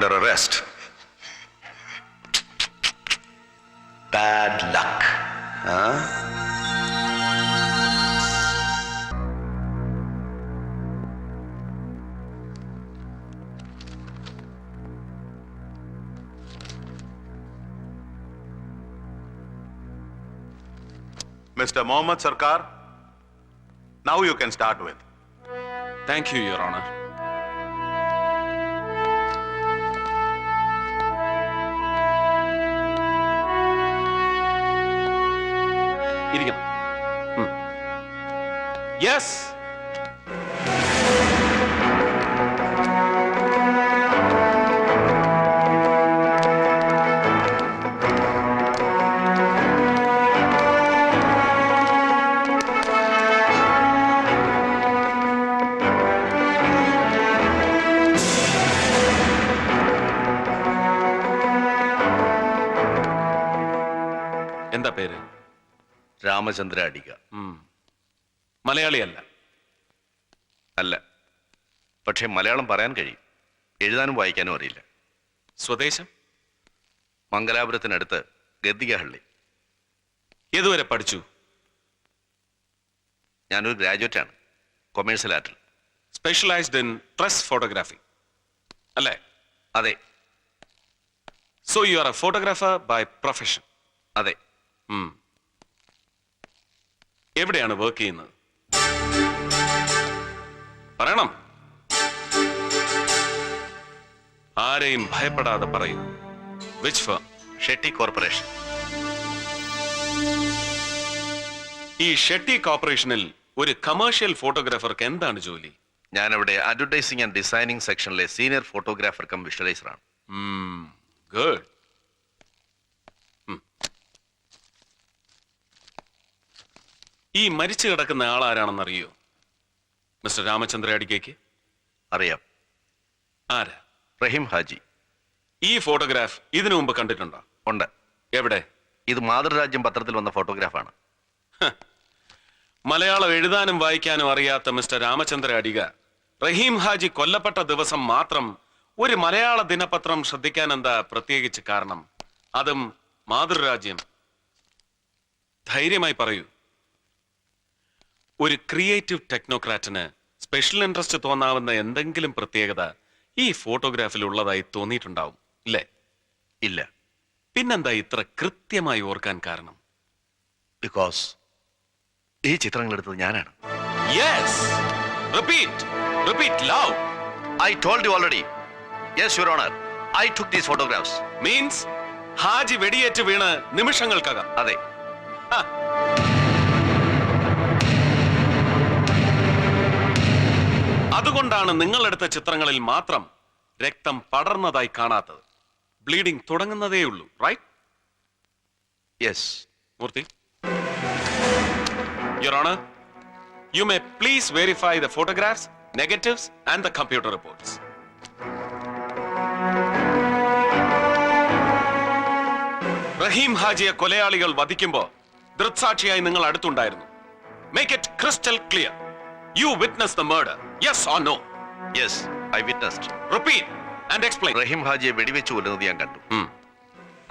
under arrest. Bad luck. Huh? Mr. Mohammed Sarkar, now you can start with. Thank you, Your Honor. ഇരിക്കണം yes Ramachandra Adiga മലയാളിയല്ല. അല്ല. പക്ഷേ മലയാളം പറയാൻ കഴിയും. എഴുതാനും വായിക്കാനും അറിയില്ല. സ്വദേശം? മംഗലാപുരത്തിനടുത്ത് ഗദ്ദികഹള്ളി. ഏതുവരെ പഠിച്ചു? ഞാനൊരു ഗ്രാജുവേറ്റ് ആണ് കൊമേഴ്സ്യൽ ആർട്ടിൽ. സ്പെഷ്യലൈസ്ഡ് ഇൻ പ്രസ് ഫോട്ടോഗ്രാഫി അല്ലേ? അതെ. So you are a photographer by profession അതെ. എവിടെയാണ് വർക്ക് ചെയ്യുന്നത്? പറയണം. ആരെയും ഭയപ്പെടാതെ പറയൂ. Which firm Shetty corporation. ഈ ഷെട്ടി കോർപ്പറേഷനിൽ ഒരു കമേഴ്ഷ്യൽ ഫോട്ടോഗ്രാഫർക്ക് എന്താണ് ജോലി? ഞാനവിടെ അഡ്വർടൈസിംഗ് ആൻഡ് ഡിസൈനിങ് സെക്ഷനിലെ സീനിയർ ഫോട്ടോഗ്രാഫർ കം വിഷ്വലൈസറാണ് ഗുഡ് ഈ മരിച്ചു കിടക്കുന്ന ആളാരാണെന്ന് അറിയോ മിസ്റ്റർ രാമചന്ദ്ര അടിക്കേക്ക്? അറിയാം. ആരാ? റഹീം ഹാജി. ഈ ഫോട്ടോഗ്രാഫ് ഇതിനു മുമ്പ് കണ്ടിട്ടുണ്ടോ? ഉണ്ട്. എവിടെ? ഇത് മാതൃരാജ്യം പത്രത്തിൽ വന്ന ഫോട്ടോഗ്രാഫാണ്. മലയാളം എഴുതാനും വായിക്കാനും അറിയാത്ത മിസ്റ്റർ രാമചന്ദ്ര അടിക റഹീം ഹാജി കൊല്ലപ്പെട്ട ദിവസം മാത്രം ഒരു മലയാള ദിനപത്രം ശ്രദ്ധിക്കാൻ എന്താ പ്രത്യേകിച്ച് കാരണം? അതും മാതൃരാജ്യം. ധൈര്യമായി പറയൂ. ഒരു ക്രിയേറ്റീവ് ടെക്നോക്രാറ്റിന് സ്പെഷ്യൽ ഇൻട്രസ്റ്റ് തോന്നാവുന്ന എന്തെങ്കിലും പ്രത്യേകത ഈ ഫോട്ടോഗ്രാഫിൽ ഉള്ളതായി തോന്നിയിട്ടുണ്ടാവും ഇല്ലേ? ഇല്ല. പിന്നെന്താ ഇത്ര കൃത്യമായി ഓർക്കാൻ കാരണം? ബിക്കോസ് ഈ ചിത്രങ്ങൾ എടുത്തത് ഞാനാണ്. Yes repeat repeat love I told you already yes your honour I took these photographs means Haji വെടിയേറ്റ് വീണ് നിമിഷങ്ങൾക്കകം. അതെ. ഹ. അതുകൊണ്ടാണ് നിങ്ങളെടുത്ത ചിത്രങ്ങളിൽ മാത്രം രക്തം പടർന്നതായി കാണാത്തത്. ബ്ലീഡിംഗ് തുടങ്ങുന്നതേ ഉള്ളൂ right yes Murthy. Your you may please verify the photographs negatives and the computer reports Rahim ഹാജിയെ കൊലയാളികൾ വധിക്കുമ്പോൾ ദൃക്സാക്ഷിയായി നിങ്ങൾ അടുത്തുണ്ടായിരുന്നു. Make it crystal clear you witness the murder yes or no yes I witnessed repeat and explain Rahim ഹാജിയെ വെടിവെച്ച് കൊല്ലുന്നത് ഞാൻ കണ്ടു.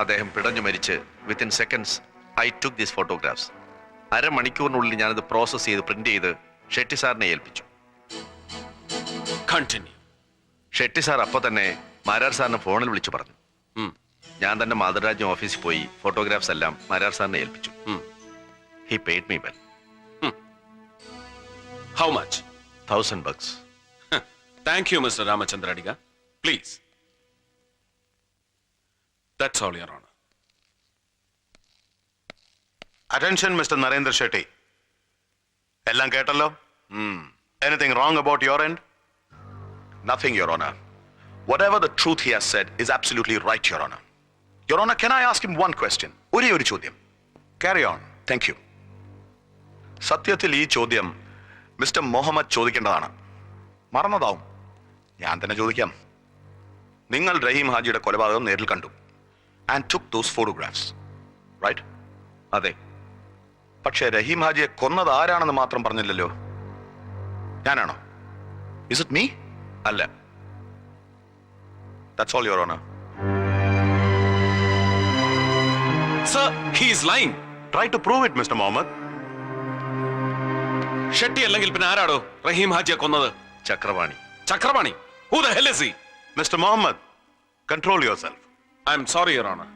അദ്ദേഹം പിടഞ്ഞു മരിച്ച് within seconds I took these photographs അരമണിക്കൂറിനുള്ളിൽ ഞാനത് പ്രോസസ് ചെയ്ത് പ്രിന്റ് ചെയ്ത് ഷെട്ടി സാറിനെ ഏൽപ്പിച്ചു. കണ്ടിന്യൂ ഷെട്ടി സാർ അപ്പോൾ തന്നെ മാരാർ സാറിനെ ഫോണിൽ വിളിച്ചു പറഞ്ഞു. ഞാൻ തന്നെ മാതൃരാജ്യം ഓഫീസിൽ പോയി ഫോട്ടോഗ്രാഫ്സ് എല്ലാം മാരാർ സാറിനെ ഏൽപ്പിച്ചു. He paid me well how much thousand bucks thank you mister Ramachandra Adiga please that's all your honour attention mister Narendra Shetty എല്ലാം കേട്ടല്ലോ? Anything wrong about your end nothing your honour whatever the truth he has said is absolutely right your honour your honour can I ask him one question ഒരേ ഒരു ചോദ്യം. Carry on thank you സത്യത്തിൽ ഈ ചോദ്യം mister Muhammad ചോദിക്കേണ്ടതാണ്. മറന്നതാവും. ഞാൻ തന്നെ ചോദിക്കാം. നിങ്ങൾ റഹീം ഹാജിയുടെ കൊലപാതകം നേരിൽ കണ്ടു. And took those photographs right അതെ. പക്ഷേ റഹീം ഹാജിയെ കൊന്നത് ആരാണെന്ന് മാത്രം പറഞ്ഞില്ലല്ലോ. ഞാനാണോ? ഇസ് ഇറ്റ് മീ അല്ല. That's all your honour sir he's lying try to prove it mister Muhammad Shetty അല്ലെങ്കിൽ പിന്നെ ആരാടോ? റഹീം ഹാജിയെ കൊന്നത്. Chakravani. Chakravani? Who the hell is he mister Muhammad control yourself I'm sorry your honour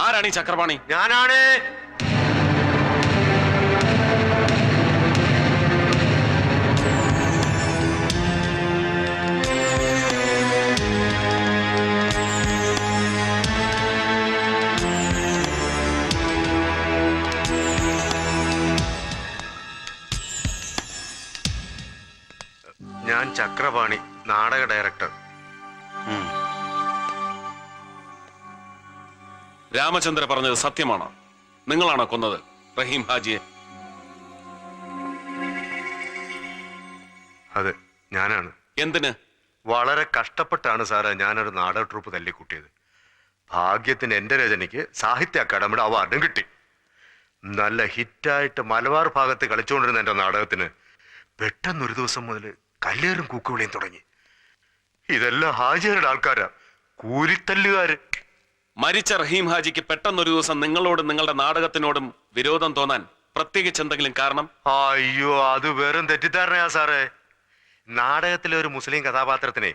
ആരാണ് ഈ ചക്രവാണി? ഞാനാണ്. ചക്രപാണി നാടക ഡയറക്ടർ. രാമചന്ദ്ര പറഞ്ഞത് സത്യമാണ്? നിങ്ങളാണോ കൊന്നത്? റഹീം ഹാജിയെ. അതെ ഞാനാണ്. എന്തിന്? വളരെ കഷ്ടപ്പെട്ടാണ് സാറേ ഞാനൊരു നാടക ട്രൂപ്പ് തല്ലിക്കൂട്ടിയത്. ഭാഗ്യത്തിന് എന്റെ രചനയ്ക്ക് സാഹിത്യ അക്കാദമിയുടെ അവാർഡും കിട്ടി. നല്ല ഹിറ്റായിട്ട് മലബാർ ഭാഗത്ത് കളിച്ചുകൊണ്ടിരുന്ന എന്റെ നാടകത്തിന് പെട്ടെന്നൊരു ദിവസം മുതൽ കല്ലേറും കൂക്കുവിളിയും തുടങ്ങി. ഇതെല്ലാം ഹാജിയുടെ ആൾക്കാരാ. കൂലിത്തല്ലുകാര് മരിച്ച റഹീം ഹാജിക്ക് പെട്ടെന്നൊരു ദിവസം നിങ്ങളോടും നിങ്ങളുടെ നാടകത്തിനോടും വിരോധം തോന്നാൻ പ്രത്യേകിച്ച് എന്തെങ്കിലും കാരണം? അയ്യോ അത് വെറും തെറ്റിദ്ധാരണയാ സാറേ. നാടകത്തിലെ ഒരു മുസ്ലിം കഥാപാത്രത്തിനെ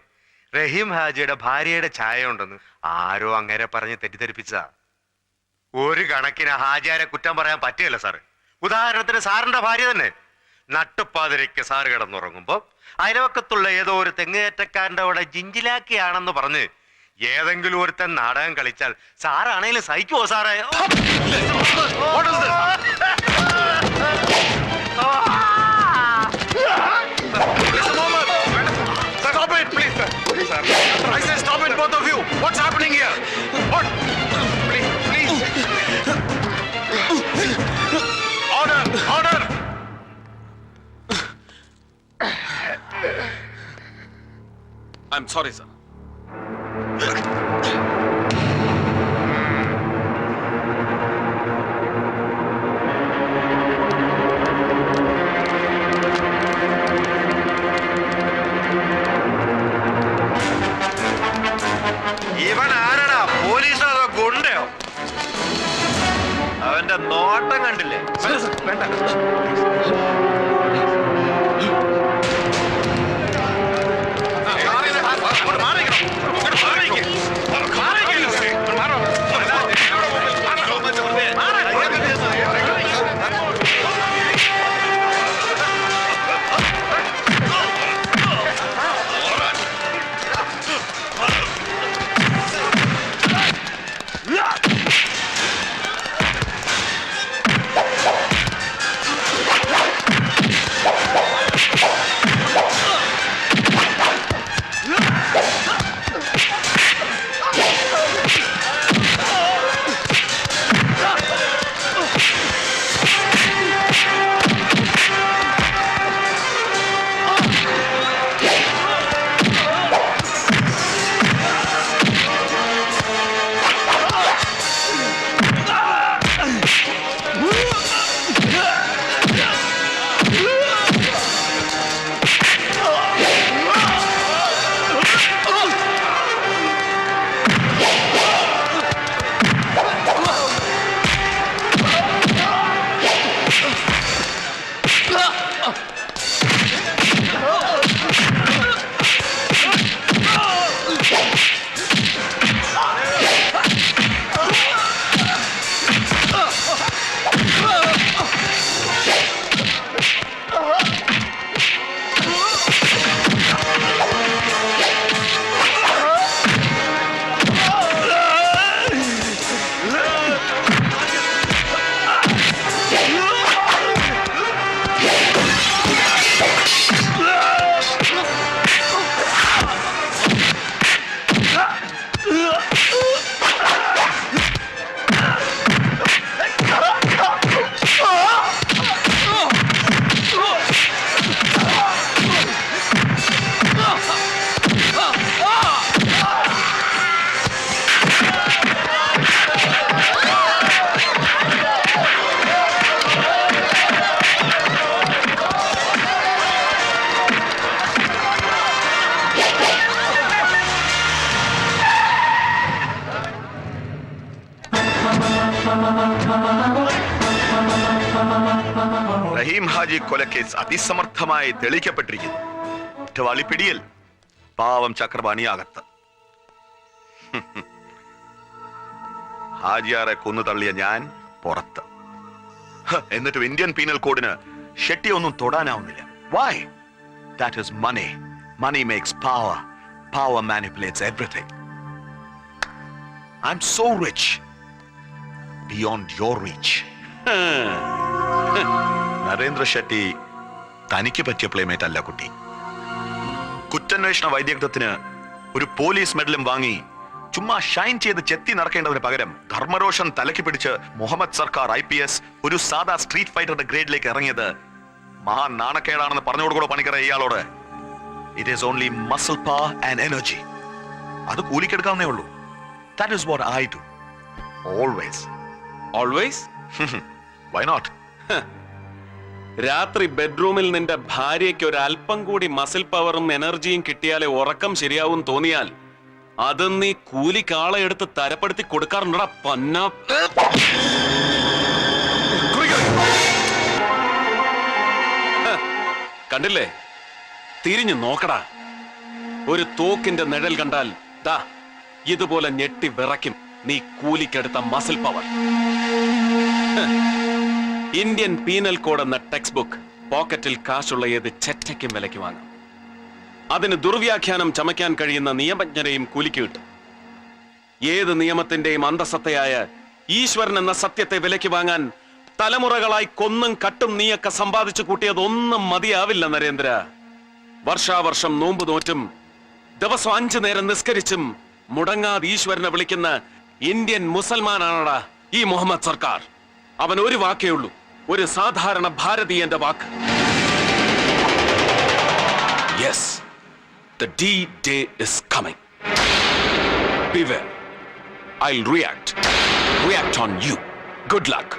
റഹീം ഹാജിയുടെ ഭാര്യയുടെ ഛായ ഉണ്ടെന്ന് ആരോ അങ്ങനെ പറഞ്ഞ് തെറ്റിദ്ധരിപ്പിച്ച ഒരു കണക്കിന് ഹാജിയാരെ കുറ്റം പറയാൻ പറ്റില്ല സാറ്. ഉദാഹരണത്തിന് സാറിന്റെ ഭാര്യ തന്നെ. നട്ടുപ്പാതിരയ്ക്ക് സാറ് കിടന്നുറങ്ങുമ്പോൾ അയലവക്കത്തുള്ള ഏതോ ഒരു തെങ്ങുകയറ്റക്കാരന്റെ അവിടെ ജിഞ്ചിലാക്കിയാണെന്ന് പറഞ്ഞ് ഏതെങ്കിലും ഒരുത്തൻ നാടകം കളിച്ചാൽ സാറാണേലും സഹിക്കുമോ സാറേ? ഐ എം സോറി സർ ഇവൻ ആരടാ? പോലീസോ അതോ ഗുണ്ടയോ? അവന്റെ നോട്ടം കണ്ടില്ലേ? വേണ്ട. റഹീം ഹാജി കൊലക്കേസ് അതിസമർത്ഥമായി തെളിയിക്കപ്പെട്ടിരിക്കുന്നു. കുറ്റവാളി പിടിയൽ പാവം ചക്രപാണി അകത്ത് ഹാജിയാറെ കൊന്നു തള്ളിയ ഞാൻ പുറത്ത്. എന്നിട്ടും ഇന്ത്യൻ പീനൽ കോഡിന് ഷെട്ടി ഒന്നും തൊടാനാവുന്നില്ല. Why that is money money makes power power manipulates everything I'm so rich beyond your reach Narendra Shetty തനിക്ക് പറ്റിയ പ്ലേമേറ്റ് അല്ല കുട്ടി. കുറ്റാന്വേഷണ വൈദഗ്ധ്യത്തിന് ഒരു പോലീസ് മെഡലും വാങ്ങി ചുമ്മാ ഷൈൻ ചെയ്ത് ചെത്തി നടക്കേണ്ടതിന് പകരം ധർമ്മരോഷൻ തലക്ക് പിടിച്ച് Mohammed Sarkar I P S ഒരു സാധാ സ്ട്രീറ്റ് ഫൈറ്ററുടെ ഗ്രേഡിലേക്ക് ഇറങ്ങിയത് മഹാ നാണക്കേടാണെന്ന് പറഞ്ഞു കൊടുക്കണോ പണിക്കറ ഇയാളോട്. It is only muscle power and energy അത് കൂലിക്കെടുക്കാവുന്നേ ഉള്ളൂ. That is what I do always always why not രാത്രി ബെഡ്റൂമിൽ നിന്റെ ഭാര്യയ്ക്ക് ഒരു അല്പം കൂടി മസിൽ പവറും എനർജിയും കിട്ടിയാലേ ഉറക്കം ശരിയാവും തോന്നിയാൽ അത് നീ കൂലിക്കാളെ എടുത്ത് തരപ്പെടുത്തി കൊടുക്കാറുണ്ടടാ പന്ന. കണ്ടില്ലേ? തിരിഞ്ഞു നോക്കടാ. ഒരു തോക്കിന്റെ നിഴൽ കണ്ടാൽ ദാ ഇതുപോലെ ഞെട്ടി വിറയ്ക്കും. നീ കൂലിക്കെടുത്ത muscle power Indian penal code എന്ന ടെക്സ്റ്റ് ബുക്ക് പോക്കറ്റിൽ കാശുള്ള ഏത് ചെറ്റയ്ക്കും വിലയ്ക്ക് വാങ്ങാം. അതിന് ദുർവ്യാഖ്യാനം ചമയ്ക്കാൻ കഴിയുന്ന നിയമജ്ഞരെയും കൂലിക്ക് കിട്ടും. ഏത് നിയമത്തിന്റെയും അന്തസത്തയായ ഈശ്വരൻ എന്ന സത്യത്തെ വിലയ്ക്ക് വാങ്ങാൻ തലമുറകളായി കൊന്നും കട്ടും നീയൊക്കെ സമ്പാദിച്ചു കൂട്ടിയതൊന്നും മതിയാവില്ല നരേന്ദ്ര. വർഷാവർഷം നോമ്പ് നോറ്റും ദിവസം അഞ്ചു നേരം നിസ്കരിച്ചും മുടങ്ങാതെ ഈശ്വരനെ വിളിക്കുന്ന ഇന്ത്യൻ മുസൽമാനാണടാ ഈ മുഹമ്മദ് സർക്കാർ. അവൻ ഒരു വാക്കേ ഉള്ളൂ. ഒരു സാധാരണ ഭാരതീയന്റെ വാക്ക്. Yes the day is coming I react react on you good luck